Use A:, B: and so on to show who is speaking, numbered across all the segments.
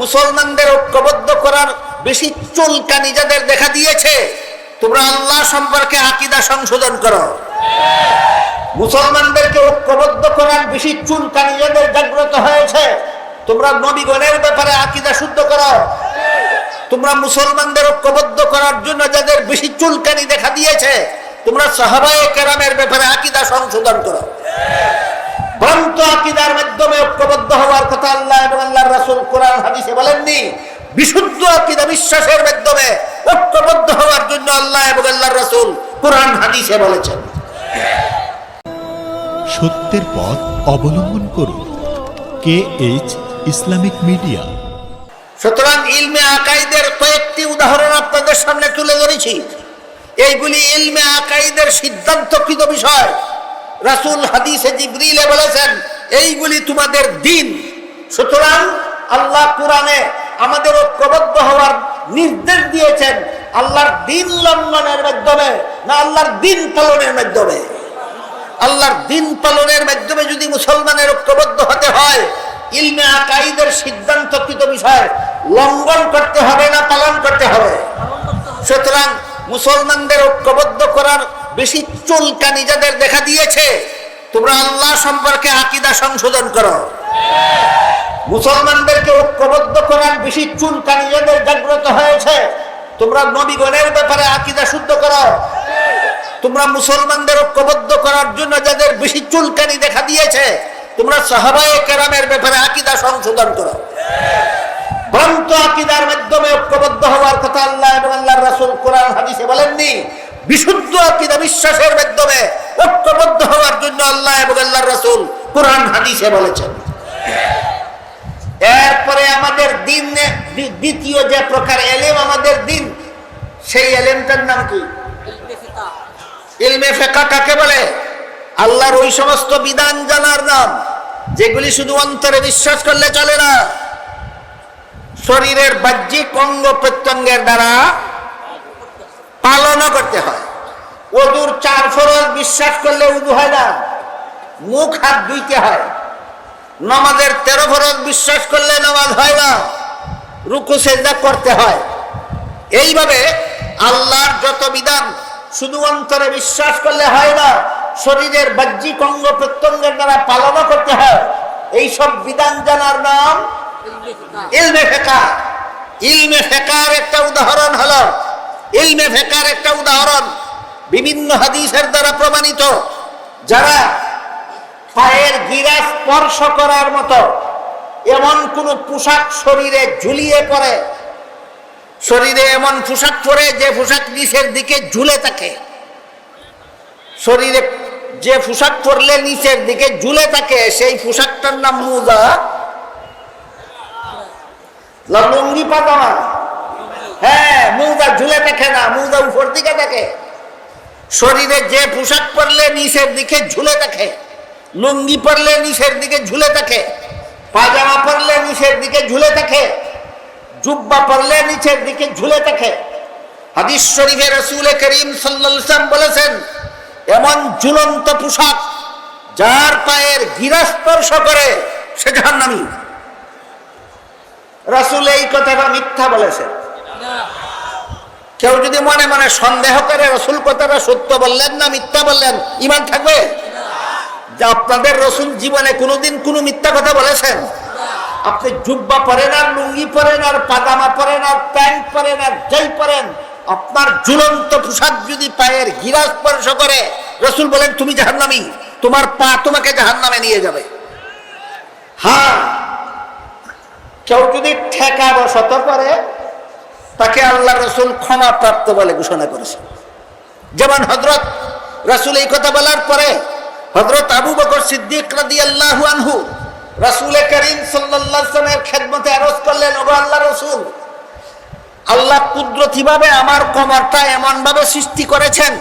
A: মুসলমানদের ঐক্যবদ্ধ করার বেশি চুলকানি যাদের দেখা দিয়েছে। তোমরা আল্লাহ সম্পর্কে আকিদা সংশোধন করো। মুসলমানদেরকে ঐক্যবদ্ধ করার বেশি চুলকানি যাদের জাগ্রত হয়েছে। তোমরা নবীগণের ব্যাপারে আকিদা শুদ্ধ করো। তোমরা মুসলমানদের ঐক্যবদ্ধ করার জন্য যাদের বেশি চুলকানি দেখা দিয়েছে, তোমরা সাহাবায়ে কেরামের ব্যাপারে আকিদা সংশোধন করো। ভ্রান্ত আকিদার মাধ্যমে ঐক্যবদ্ধ হওয়ার কথা আল্লাহ হাদিসে বলেননি বিশুদ্ধ আকিদা বিশ্বাসের মাধ্যমে ঐক্যবদ্ধ হওয়ার জন্য আল্লাহ এবং আল্লাহর রাসূল কোরআন হাদিসে বলেছেন।
B: সত্যের পথ অবলম্বন করুন। K H Islamic media.
A: সুতরাং ইলমে আকাইদের কয়েকটি উদাহরণ আপনাদের সামনে তুলে ধরেছি। এইগুলি ইলমে আকাইদের সিদ্ধান্তকৃত বিষয়। রাসূল হাদিসে জিবরিলে বলেছেন এইগুলি তোমাদের দিন। সুতরাং আল্লাহ কোরআনে আমাদের ঐক্যবদ্ধ হওয়ার নির্দেশ দিয়েছেন, আল্লাহর দিন লঙ্ঘনের মাধ্যমে না আল্লাহর দিন পালনের মাধ্যমে। আল্লাহর দিন পালনের মাধ্যমে যদি মুসলমানের ঐক্যবদ্ধ হতে হয়, ইলমে আকাইদের সিদ্ধান্তকৃত বিষয়, লঙ্ঘন করতে হবে না পালন করতে হবে। সুতরাং মুসলমানদের ঐক্যবদ্ধ করার বেশি চুলকানি যাদের দেখা দিয়েছে, তোমরা আল্লাহ সম্পর্কে আকিদা সংশোধন করো। মুসলমানদেরকে ঐক্যবদ্ধ করার বেশি চুলকানি যাদের জাগ্রত হয়েছে। তোমরা নবীগণের ব্যাপারে আকিদা শুদ্ধ করো। তোমরা মুসলমানদের ঐক্যবদ্ধ করার জন্য যাদের বেশি চুলকানি দেখা দিয়েছে, তোমরা সাহাবায়ে কেরামের ব্যাপারে আকিদা সংশোধন করো। ভ্রান্ত আকিদার মাধ্যমে ঐক্যবদ্ধ হওয়ার কথা আল্লাহ এবং আল্লাহর রাসূল কোরআন হাদিসে বলেননি। বিশুদ্ধ আকিদা বিশ্বাসের মাধ্যমে ঐক্যবদ্ধ হওয়ার জন্য আল্লাহ এবং আল্লাহর রাসূল কোরআন হাদিসে বলেছেন। এরপরে আমাদের দিন দ্বিতীয় যে প্রকার এলেম আমাদের দিন, সেই এলেমটার নাম কি? ইলমে ফেকা কাকে বলে? আল্লাহর ওই সমস্ত বিধান জানার নাম, যেগুলি শুধু অন্তরে বিশ্বাস করলে চলে না, শরীরের বাহ্যিক অঙ্গ প্রত্যঙ্গের দ্বারা পালনও করতে হয়। ওদুর চার ফরজ বিশ্বাস করলে উদু হয় না, মুখ হাত ধুইতে হয়। নামাজের তেরো ফরজ বিশ্বাস করলে নামাজ হয় না, রুকু সেজদা করতে হয়। এইভাবে আল্লাহর যত বিধান, শুধু অন্তরে বিশ্বাস করলে হয় না, শরীরের বাহ্যিক অঙ্গ প্রত্যঙ্গের দ্বারা পালনও করতে হয়। এই সব বিধান জানার নাম ইলমে ফেকা। ইলমে ফেকার একটা উদাহরণ হলো, ইলমে ফেকার একটা উদাহরণ বিভিন্ন হাদিসের দ্বারা প্রমাণিত। যারা পায়ের গিরা স্পর্শ করার মতো এমন কোন পোশাক শরীরে ঝুলিয়ে পড়ে। শরীরে এমন পোশাক পরে যে পোশাক নিচের দিকে ঝুলে থাকে। শরীরে যে পোশাক পরলে নিচের দিকে ঝুলে থাকে, সেই পোশাকটার নাম মুজা। লুঙ্গি পাজামা। হ্যাঁ মুজা ঝুলে থাকে না, মুজা উপর দিকে থাকে। শরীরে যে পোশাক পরলে নিচের দিকে ঝুলে থাকে। লুঙ্গি পরলে নিচের দিকে ঝুলে থাকে পাজামা পরলে নিচের দিকে ঝুলে থাকে, জুব্বা পরলে নিচের দিকে ঝুলে থাকে। হাদিস শরীফে রসুল করিম সাল্লাম বলেছেন, এমন ঝুলন্ত পোশাক যার পায়ের গিরা স্পর্শ করে, সে জাহান্নামী। রাসূল এই কথাটা মিথ্যা বলেছেন। কেউ যদি মনে মনে সন্দেহ করে রসুল কথাটা সত্য বললেন না মিথ্যা বললেন ইমান থাকবে? যে আপনাদের রসুল জীবনে কোনোদিন কোনো মিথ্যা কথা বলেছেন? আপনি জুব্বা পরেন আর লুঙ্গি পরেন আর পাজামা পরেন আর প্যান্ট পরেন আর যাই পরেন, আপনার ঝুলন্ত পোশাক যদি পায়ের গিরা স্পর্শ করে, রসুল বলেন, তুমি জাহান্নামি, তোমার পা তোমাকে জাহান্নামে নিয়ে যাবে। হ্যাঁ কেউ যদি ঠেকা বসত করে, তাকে আল্লাহ রসুল ক্ষমা প্রাপ্ত বলে ঘোষণা করেছে যেমন হজরত রসুল এই কথা বলার পরে হজরত আবু বকর সিদ্দিক রাদি আল্লাহ আনহু রসুল করিম সাল্লামের খেদমতে আরজ করলেন, ওগো আল্লাহ রসুল, আল্লাহ কুদরতি ভাবে আমার কোমরটা এমন ভাবে সৃষ্টি করেছেন,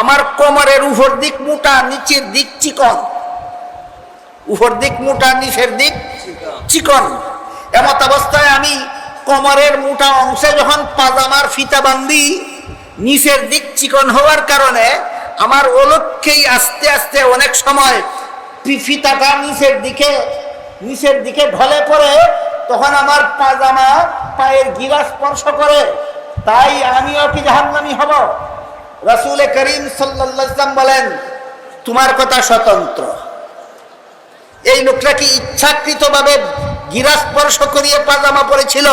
A: আমার কোমরের উপর দিক মোটা, নিচের দিক চিকন। উপর দিক মোটা, নিচের দিক চিকন। এমত অবস্থায় আমি কোমরের মোটা অংশে যখন পাজামার ফিতা বান্ধি, নিচের দিক চিকন হওয়ার কারণে আমার অলক্ষেই আস্তে আস্তে অনেক সময় ফিতাটা নিচের দিকে নিচের দিকে ঢলে পড়ে, তখন আমার পাজামা পায়ের গিরা স্পর্শ করে, তাই আমিও কি জাহান্নামি হব? রাসূল করিম সাল্লাল্লাহু বলেন, তোমার কথা স্বতন্ত্র। এই লোকটা কি ইচ্ছাকৃতভাবে গিরা স্পর্শ করিয়ে পাজামা পরেছিল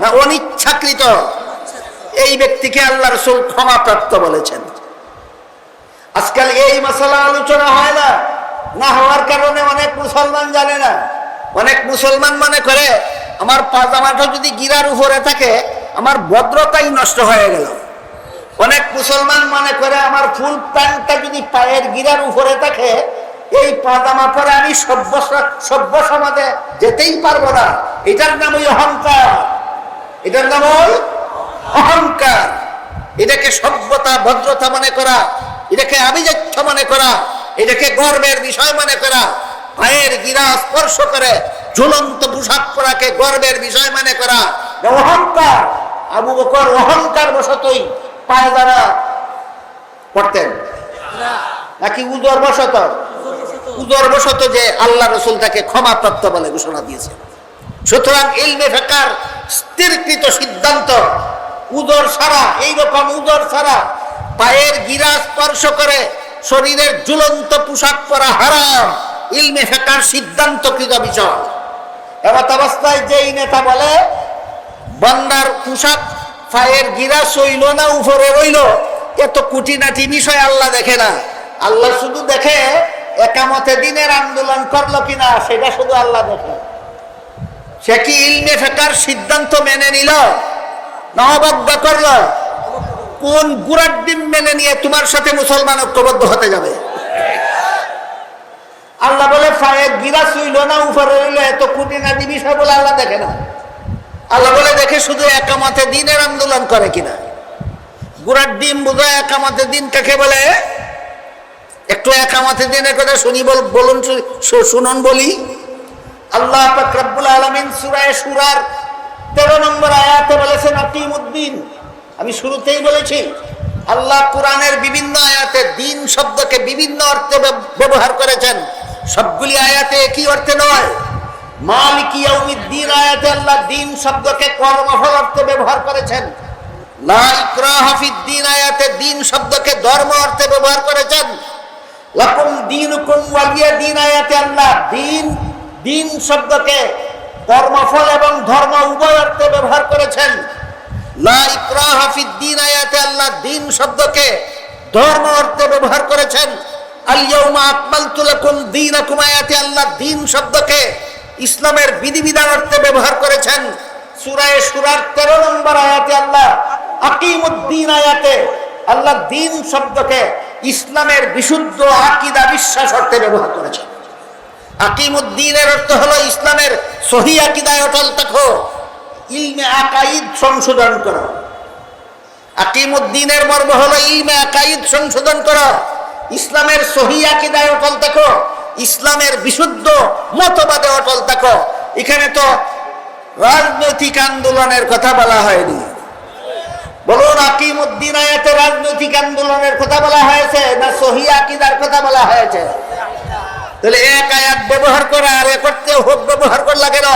A: না অনিচ্ছাকৃত? এই ব্যক্তিকে আল্লাহ রসুল ক্ষমাপ্রাপ্ত বলেছেন। আজকাল এই মশলা আলোচনা হয় না। না হওয়ার কারণে অনেক মুসলমান জানে না। অনেক মুসলমান মনে করে, আমার পাজামাটা যদি গিরার উপরে থাকে, আমার ভদ্রতাই নষ্ট হয়ে গেল। অনেক মুসলমান মনে করে, আমার ফুল প্যান্টটা যদি পায়ের গিরার উপরে থাকে, এই পাজামা পরে আমি সভ্য সভ্য সমাজে যেতেই পারব না। এটার নাম ওই অহংকার। এটার নাম অহংকার। এটাকে সভ্যতা, ভদ্রতা মনে করা এটাকে আভিজাত্য মনে করা এটাকে গর্বের বিষয় মনে করা পায়ের গিরা স্পর্শ করে, ঝুলন্ত পোশাক পরাকে গর্বের বিষয় মনে করা। অহংকার, আবু বকর অহংকার বশতই পায়দারা পড়তেন। নাকি উদর বশত? উদর বশত যে আল্লাহ রসুল তাকে ক্ষমাপ্রাপ্ত বলে ঘোষণা দিয়েছে সুতরাং ইলমে ফেকার স্থিরকৃত সিদ্ধান্ত উদর ছাড়া এইরকম উদর ছাড়া পায়ের গিরা স্পর্শ করে শরীরের ঝুলন্ত পোশাক পরা হারাম, ইলমে ফেকার সিদ্ধান্তকৃত বিষয় এমত অবস্থায় যেই নেতা বলে, বন্দার পোশাক পায়ের গিরা সইল না, উপরে রইল। এত কুটিনাটি বিষয়, আল্লাহ দেখে না। আল্লাহ শুধু দেখে একামতে দিনের আন্দোলন করল কিনা, সেটা শুধু আল্লাহ দেখে। সে কি ইলমে ফেকার সিদ্ধান্ত মেনে নিল না অবজ্ঞা করল? কোন গুড়ার ডিম মেনে নিয়ে তোমার সাথে মুসলমান ঐক্যবদ্ধ হতে যাবে? আল্লাহ বলে গিরা শুইল না, উপরে রইল এত খুঁটিনাটি বিষয় বলে আল্লাহ দেখে না। আল্লাহ বলে, দেখে শুধু একামতে দিনের আন্দোলন করে কিনা? গুড়ার ডিম বোঝায় একামতে দিন কাকে বলে? একটু একামতে দিনের কথা শুনি, বল, বলুন শুনুন বলি। আল্লাহ পাক রব্বুল আলামিন সূরায়ে সূরার 13 নম্বর আয়াতে বলেছেন আকিমুদ্দিন আমি শুরুতেই বলেছি, আল্লাহ কোরআনের বিভিন্ন আয়াতে দিন শব্দকে বিভিন্ন অর্থে ব্যব- ব্যবহার করেছেন। সবগুলি আয়াতে একই অর্থে নয়। মালিক ইয়াউমিদ্দিন আয়াতে আল্লাহ দিন শব্দকে কর্মফল অর্থে ব্যবহার করেছেন। লা ইকরাহা আয়াতে দিন শব্দকে ধর্ম অর্থে ব্যবহার করেছেন। লাকুম দিনুকুম ওয়ালিয়া দিন আয়াতে আল্লাহ দিন দিন শব্দকে কর্মফল এবং ধর্ম উভয় অর্থে ব্যবহার করেছেন। আয়াতে আল্লাহ শব্দকে ধর্ম ব্যবহার করেছেন। আল্লাহ শব্দকে ইসলামের বিধিবিধান অর্থে ব্যবহার করেছেন। সূরায়ে সূরার 13 নম্বর আয়াতে আল্লাহ আকিমুদ্দিন আয়াতে আল্লাহ দিন শব্দকে ইসলামের বিশুদ্ধ আকিদা বিশ্বাস অর্থে ব্যবহার করেছেন। আকিমুদ্দিনের অর্থ হলো ইসলামের সহি আকিদায় অটল থাকো। ইলমে আকাইদ সংশোধন করো। আকিমুদ্দিনের মর্ম হলো ইলমে আকাইদ সংশোধন করো। ইসলামের সহি আকিদায় অটল থাকো ইসলামের বিশুদ্ধ মতবাদে অটল থাকো এখানে তো রাজনৈতিক আন্দোলনের কথা বলা হয়নি। বলুন, আকিমুদ্দিন আয়াতে রাজনৈতিক আন্দোলনের কথা বলা হয়েছে না সহি আকিদার কথা বলা হয়েছে? তাহলে এক আয়াত ব্যবহার করে আর এ করতে হোক ব্যবহার করলা কেন?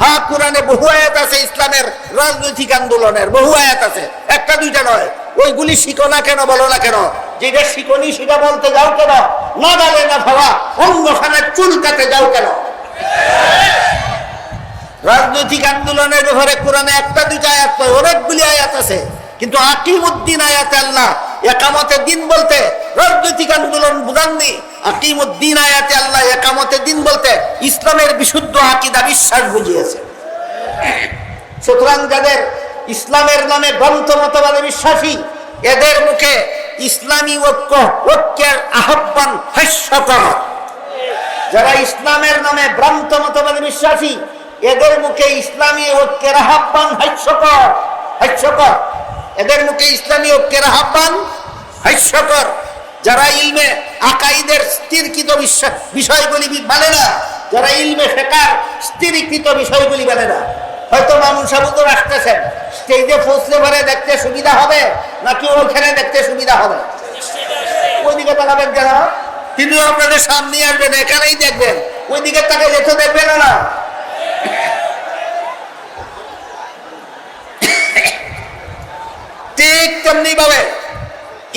A: হ্যাঁ কোরআনে বহু আয়াত আছে ইসলামের রাজনৈতিক আন্দোলনের, বহু আয়াত আছে। একটা, দুইটা নয়। ওইগুলি শিখো না কেন, বলো না কেন? যেটা শিখনি সেটা বলতে যাও কেন? না গালে না ভাবা অঙ্গখানে চুলকাতে যাও কেন? রাজনৈতিক আন্দোলনের ব্যাপারে কোরআনে একটা, দুইটা আয়াত অনেকগুলি আয়াত আছে। কিন্তু আকিমুদ্দিন আয়াতে আল্লাহ একামতের দিন বলতে, রাজনৈতিক আন্দোলন বুঝাননি। আকিমুদ্দিন আয়াতে আল্লাহ একামতের দিন বলতে, ইসলামের বিশুদ্ধ আকিদা বিশ্বাস বুঝিয়েছে। সুতরাং যাদের ইসলামের নামে গ্রন্থ মতবাদে বিশ্বাসী, এদের মুখে ইসলামী ঐক্য, ঐক্যের আহ্বান হাস্যকর যারা ইসলামের নামে ভ্রান্ত মতবাদে বিশ্বাসী, এদের মুখে ইসলামী ঐক্যের আহ্বান হাস্যকর হাস্যকর এদের মুখে ইসলামী ঐক্যের হাস্যকর। যারা ইলমে আকাইদের স্থিরকৃত বিষয়গুলি মানে না, যারা ইলমে ফেকার স্থিরীকৃত বিষয়গুলি মানে না। হয়তো মামুন সাবুদর আসতেছেন। স্টেজে পৌঁছলে পরে দেখতে সুবিধা হবে, নাকি ওখানে দেখতে সুবিধা হবে? ওইদিকে তাকাবেন কেন? তিনি আপনাদের সামনে আসবেন, এখানেই দেখবেন। ওইদিকে তাকে যেতে দেখবেন না। ঠিক তেমনি ভাবে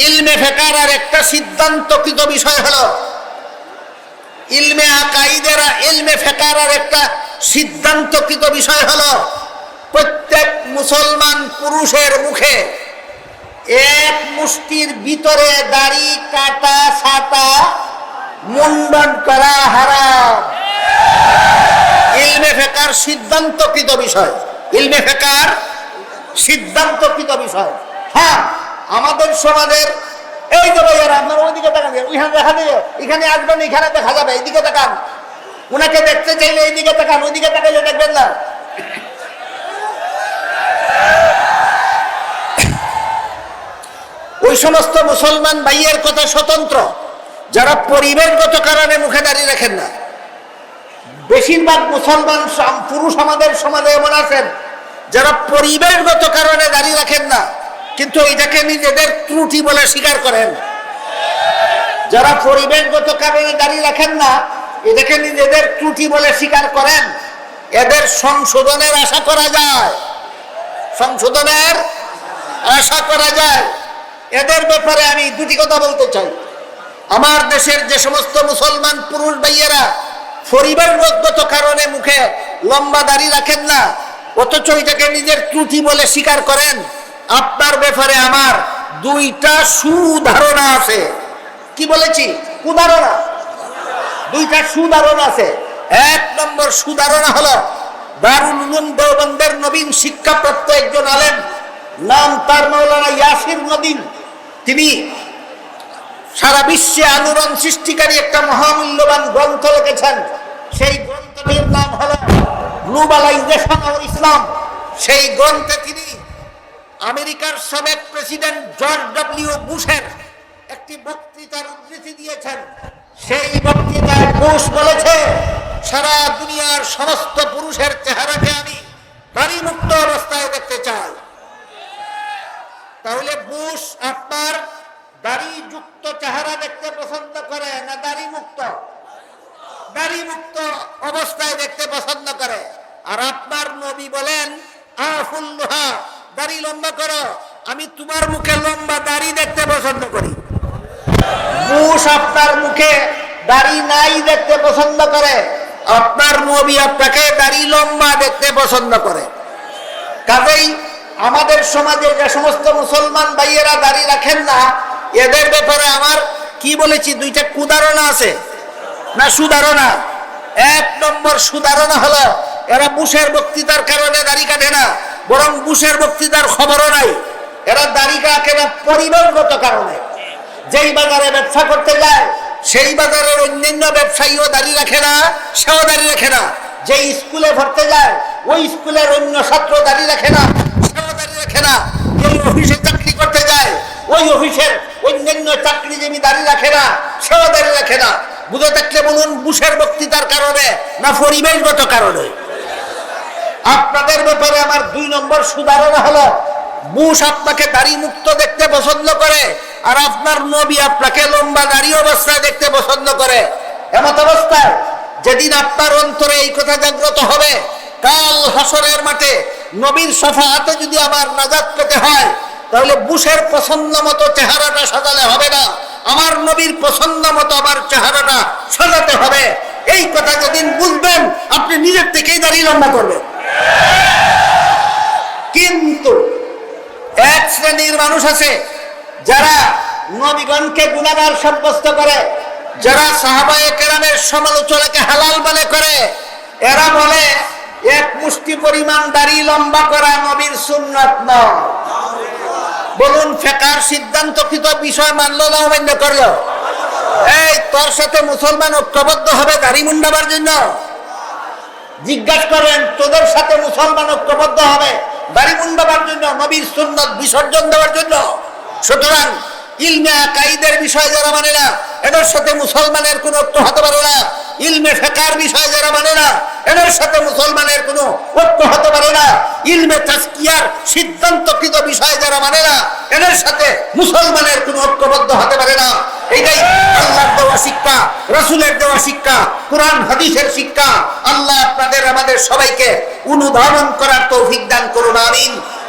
A: ইলমে ফেকার আর একটা সিদ্ধান্তকৃত বিষয় হলো, ইলমে আকাইদেরা ইলমে ফেকার আর একটা সিদ্ধান্তকৃত বিষয় হলো, প্রত্যেক মুসলমান পুরুষের মুখে এক মুষ্টির ভিতরে দাড়ি, কাটা ছাটা মুন্ডন করা হারাম। ইলমে ফেকার সিদ্ধান্তকৃত বিষয়। ইলমে ফেকার সিদ্ধান্তকৃত বিষয়। হ্যাঁ আমাদের সমাজের, এই যে ভাইয়ারা, আপনার ওইদিকে তাকান, ওইখানে দেখা দিবে এখানে আসবেন, এখানে দেখা যাবে, এইদিকে তাকান। ওনাকে দেখতে চাইলে এইদিকে তাকান, ওইদিকে তাকাইলে দেখবেন না। ওই সমস্ত মুসলমান ভাইয়ের কথা স্বতন্ত্র, যারা পরিবেশগত কারণে মুখে দাঁড়িয়ে রাখেন না। বেশিরভাগ মুসলমান পুরুষ আমাদের সমাজে এমন আছেন, যারা পরিবেশগত কারণে দাঁড়িয়ে রাখেন না। কিন্তু এটাকে নিজেদের ত্রুটি বলে স্বীকার করেন। যারা পরিবেশগত কারণে দাঁড়িয়ে রাখেন না এটাকে নিজেদের ত্রুটি বলে স্বীকার করেন। এদের সংশোধনের আশা করা যায়। সংশোধনের আশা করা যায়। এদের ব্যাপারে আমি দুটি কথা বলতে চাই। আমার দেশের যে সমস্ত মুসলমান পুরুষ ভাইয়েরা পরিবারগত কারণে মুখে লম্বা দাড়ি রাখেন না, অথচ এটাকে নিজের ত্রুটি বলে স্বীকার করেন। আপনার ব্যাপারে আমার দুইটা সুধারণা আছে। কি বলেছি? কুধারণা। দুইটা সুধারণা আছে। এক নম্বর সুধারণা হলো, দারুল উলুম দেওবন্দের নবীন শিক্ষাপ্রাপ্ত একজন আলেম, নাম তার মৌলানা ইয়াসির নদীন তিনি সারা বিশ্বে আলোড়ন সৃষ্টিকারী একটা মহামূল্যবান গ্রন্থ লিখেছেন। সেই গ্রন্থটির নাম হলো গ্লোবালাইজেশন ইসলাম। সেই গ্রন্থে তিনি আমেরিকার সাবেক প্রেসিডেন্ট জর্জ ডব্লিউ বুশের একটি বক্তৃতার উদ্ধৃতি দিয়েছেন। সেই বক্তৃতায় বুশ বলেছে, সারা দুনিয়ার সমস্ত পুরুষের চেহারাকে আমি নারী মুক্ত অবস্থায় দেখতে চাই তাহলে বুশ আপনার দাড়ি যুক্ত চেহারা দেখতে পছন্দ করে না দাড়ি মুক্ত দাড়ি মুক্ত অবস্থায় দেখতে পছন্দ করে আর আপনার নবী বলেন আফুল্লুহা দাড়ি লম্বা করো আমি তোমার মুখে লম্বা দাড়ি দেখতে পছন্দ করি বুশ আপনার মুখে দাড়ি নাই দেখতে পছন্দ করে। আপনার নবী আপনাকে দাড়ি লম্বা দেখতে পছন্দ করে। কাজেই আমাদের সমাজে যে সমস্ত মুসলমান ভাইয়েরা দাড়ি রাখেন না, এদের ব্যাপারে আমার কি বলেছি, দুইটা কুদারণা আছে। না সুধারণা? এক নম্বর সুধারণা হলো, এরা বুশের বক্তৃতার কারণে দাড়ি কাটে না, বরং বুশের বক্তৃতার খবরও নাই। এরা দাড়ি কাটে না পরিবারগত কারণে। যেই বাজারে ব্যবসা করতে যায় সেই বাজারের অন্যান্য ব্যবসায়ীও দাঁড়িয়ে রাখে না, সেও দাঁড়িয়ে রাখে না। যে স্কুলে ভরতে যায়, ওই স্কুলের অন্য ছাত্র দাঁড়িয়ে রাখে না, সেও দাঁড়িয়ে রাখে না। যেই অফিসে চাকরি করতে যায়, ওই অফিসের অন্যান্য চাকরিজীবী দাঁড়িয়ে রাখে না, সেও দাঁড়িয়ে রাখে না। বুঝে থাকলে বলুন, বুশের বক্তৃতার কারণে না পরিবেশগত কারণে? আপনাদের ব্যাপারে আমার দুই নম্বর সুধারণা হলো, বুশ আপনাকে দাড়ি মুক্ত দেখতে পছন্দ করে আর আপনার নবী আপনাকে লম্বা দাড়ি অবস্থায় দেখতে পছন্দ করে। এমত অবস্থায় যেদিন আপনার অন্তরে এই কথা জাগ্রত হবে, কাল হাসরের মাঠে নবীর সফাহাতে যদি আমার নাজাত পেতে হয়, তাহলে বুশের পছন্দ মতো চেহারাটা সাজালে হবে না। আমার নবীর পছন্দ মতো আমার চেহারাটা সাজাতে হবে। এই কথা যেদিন বুঝবেন, আপনি নিজের থেকেই দাড়ি লম্বা করবেন। কিন্তু এক শ্রেণির মানুষ আছে যারা নবীগণকে গুণাগার সাব্যস্ত করে, যারা সাহাবায়ে কেরামের সমালোচনাকে হালাল মনে করে, এরা বলে, এক মুষ্টি পরিমাণ দাড়ি লম্বা করা নবীর সুন্নত নয়। বলুন, ফেকার সিদ্ধান্তকৃত বিষয় মানলো না অমান্য করল? এই, তোর সাথে মুসলমান ঐক্যবদ্ধ হবে দাড়ি মুন্ডাবার জন্য। জিজ্ঞাসা করেন, তোদের সাথে মুসলমান ঐক্যবদ্ধ হবে দাড়ি মুন্ডাবার জন্য, নবীর সুন্নত বিসর্জন দেওয়ার জন্য? সুতরাং ইলমে কাইদের বিষয় যারা মানে না, এদের সাথে মুসলমানের কোনো ঐক্য হতে পারে না। ইলমে ফেকার বিষয় যারা মানে না, এদের সাথে মুসলমানের কোনো ঐক্য হতে পারে না। ইলমে তাস্কিয়ার সিদ্ধান্তকৃত বিষয় যারা মানে না, এদের সাথে মুসলমানের কোনো ঐক্যবদ্ধ হতে পারে না। এইটাই আল্লাহর দেওয়া শিক্ষা, রসুলের দেওয়া শিক্ষা, কোরআন, হাদিসের শিক্ষা। আল্লাহ আপনাদের, আমাদের সবাইকে অনুধাবন করার তৌফিক দান করুন, আমিন।